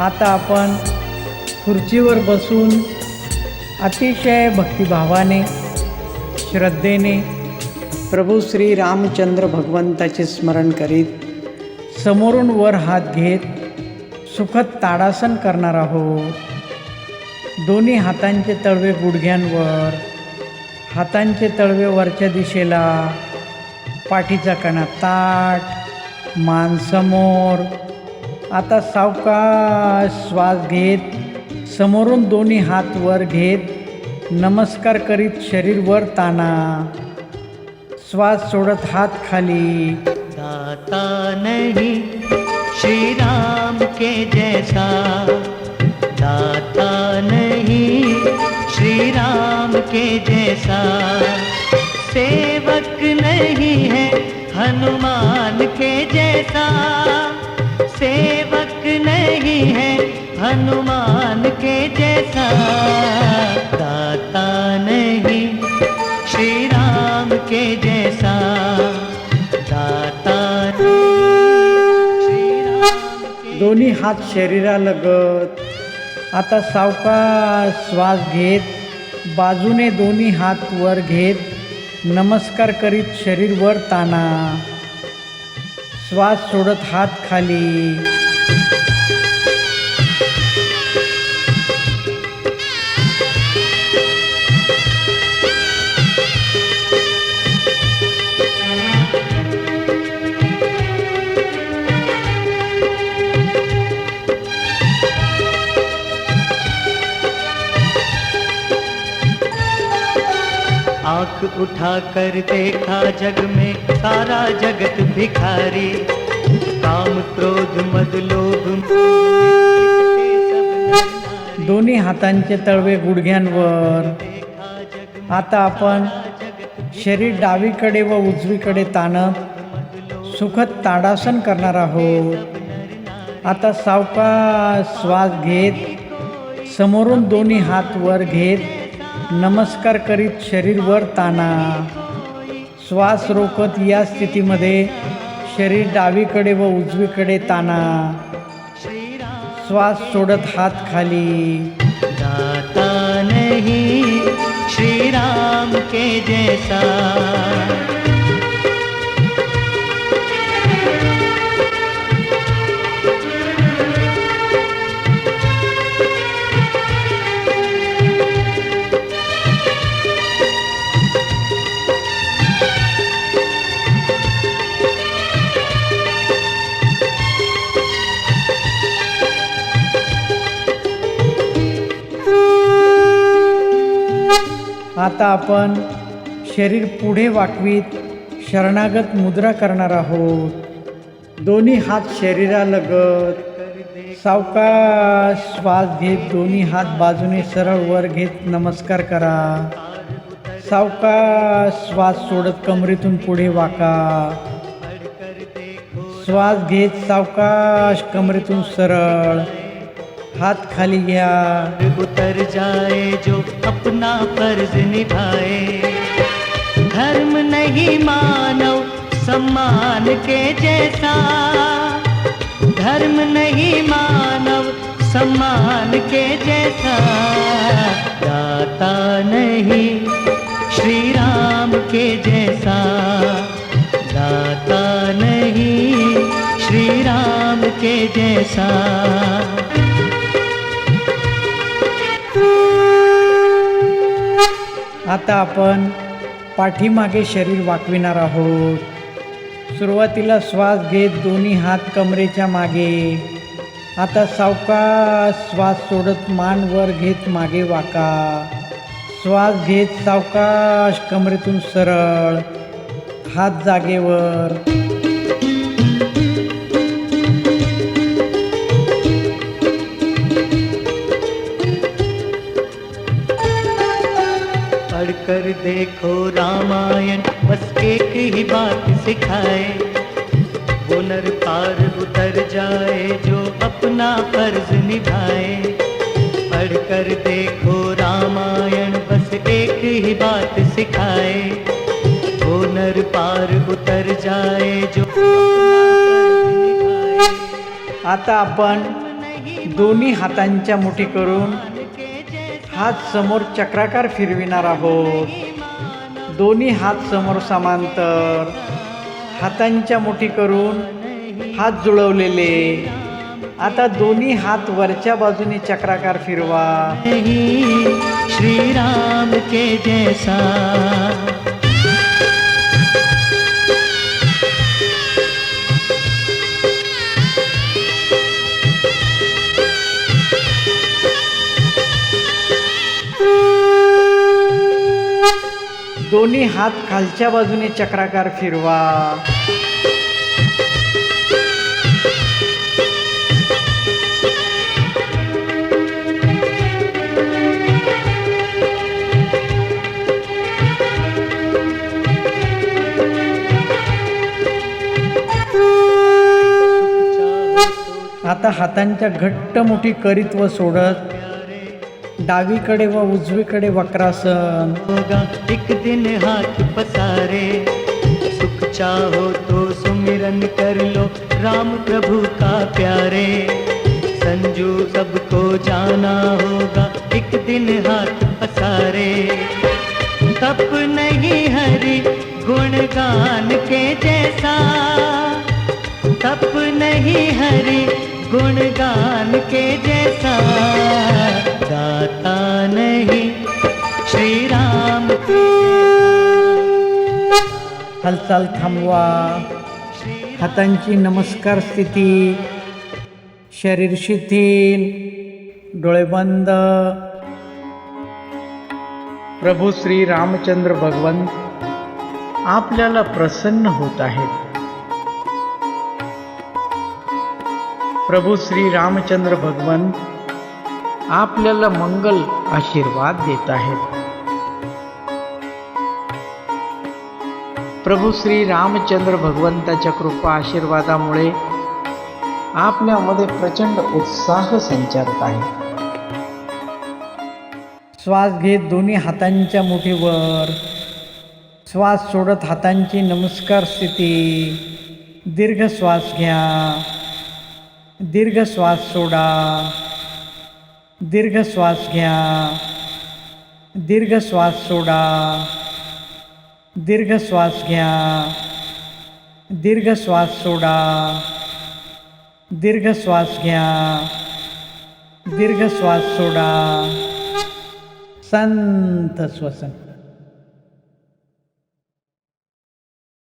आता आपण खुर्चीवर बसून अतिशय भक्तिभावाने श्रद्धेने प्रभू श्री रामचंद्र भगवंताचे स्मरण करीत समोरून वर हात घेत सुखद ताडासन करणार आहोत. दोन्ही हातांचे तळवे गुडघ्यांवर हातांचे तळवे वरच्या दिशेला पाठीचा कणा ताट मान समोर आता सावका श्वास घेत, समोरून दोन्ही हात वर घेत, नमस्कार करीत शरीर वर ताना. श्वास सोडत हात खाली. दाता नहीं श्री राम के जैसा. दाता नहीं श्री राम के जैसा. सेवक नहीं है, हनुमान के जैसा. सेवक नहीं है हनुमान के जैसा। दाता नहीं श्री राम के जैसा। दाता दोन्ही हात शरीरालगत। आता सावका श्वास घेत बाजूने दोन्ही हात वर घेत नमस्कार करीत शरीर वर ताना। श्वास सोडत हात खाली. आंख उठा कर देखा जग में सारा जगत भिखारी। काम क्रोध मद लोभ दोन्ही हातांचे तळवे गुडघ्यांवर. आता आपण शरीर डावीकडे व उजवीकडे ताणत सुखद ताडासन करणार आहोत. आता सावका श्वास घेत समोरून दोन्ही हात वर घेत नमस्कार करीत शरीर वर ताना. श्वास रोखत या स्थितीमध्ये शरीर डावीकडे व उजवीकडे ताना. श्वास सोडत हात खाली. दाता नहीं श्री के जैसा. आता आपण शरीर पुढे वाकवीत शरणागत मुद्रा करणार आहोत. दोन्ही हात शरीरालगत. सावकाश श्वास घेत दोन्ही हात बाजूने सरळ वर घेत नमस्कार करा. सावकाश श्वास सोडत कमरेतून पुढे वाका. श्वास घेत सावकाश कमरेतून सरळ. हात खाली घ्या उतर जाए जो अपना फ़र्ज़ निभाए। धर्म नहीं मानव, सम्मान के जैसा। धर्म नहीं मानव, सम्मान के जैसा। दाता नहीं श्री राम के जैसा। दाता नहीं श्री राम के जैसा। आता आपण पाठीमागे शरीर वाकविणार आहोत. सुरुवातीला श्वास घेत दोन्ही हात कमरेच्या मागे. आता सावकाश श्वास सोडत मान वर घेत मागे वाका. श्वास घेत सावकाश कमरेतून सरळ हात जागेवर. देखो रामायण, बस एक ही बात सिखाए। वो नर पार उतर जाए, जो अपना फ़र्ज़ निभाए। पढ़कर देखो रामायण, बस एक ही बात सिखाए। वो नर पार उतर जाए, जो अपना आता आपण दोन्ही हातांच्या मुठी करून हात समोर चक्राकार फिरविणार आहोत. दोन्ही हात समोर समांतर हातांच्या मुठी करून हात जुळवलेले. आता दोन्ही हात वरच्या बाजूने चक्राकार फिरवा. श्रीराम के जैसा दोन्ही हात खालच्या बाजूने चक्राकार फिरवा. आता हातांच्या घट्ट मुठी करीत व सोडत डावीकडे व उजवीकडे वक्रासन. होगा एक दिन हाथ पसारे. सुख चाहो तो सुमिरन कर लो, राम प्रभु का प्यारे. संजू सबको जाना होगा, एक दिन हाथ पसारे. तप नहीं हरि गुणगान के जैसा. तप नहीं हरि गुणगान के जैसा गाता नहीं। श्री राम के हालचाल थांबवा. हातांची नमस्कार स्थिती शरीर शिथिल डोळे बंद. प्रभू श्री रामचंद्र भगवंत आपल्याला प्रसन्न होत आहेत. प्रभू श्री रामचंद्र भगवंत आपल्याला मंगल आशीर्वाद देत आहेत. प्रभू श्री रामचंद्र भगवंताच्या कृपा आशीर्वादामुळे आपल्यामध्ये प्रचंड उत्साह संचारत आहे. श्वास घेत दोन्ही हातांच्या मुठीवर. श्वास सोडत हातांची नमस्कार स्थिती. दीर्घ श्वास घ्या. दीर्घ श्वास सोडा. दीर्घ श्वास घ्या. दीर्घ श्वास सोडा. दीर्घ श्वास घ्या. दीर्घ श्वास सोडा. दीर्घ श्वास घ्या. दीर्घ श्वास सोडा. संत श्वसन.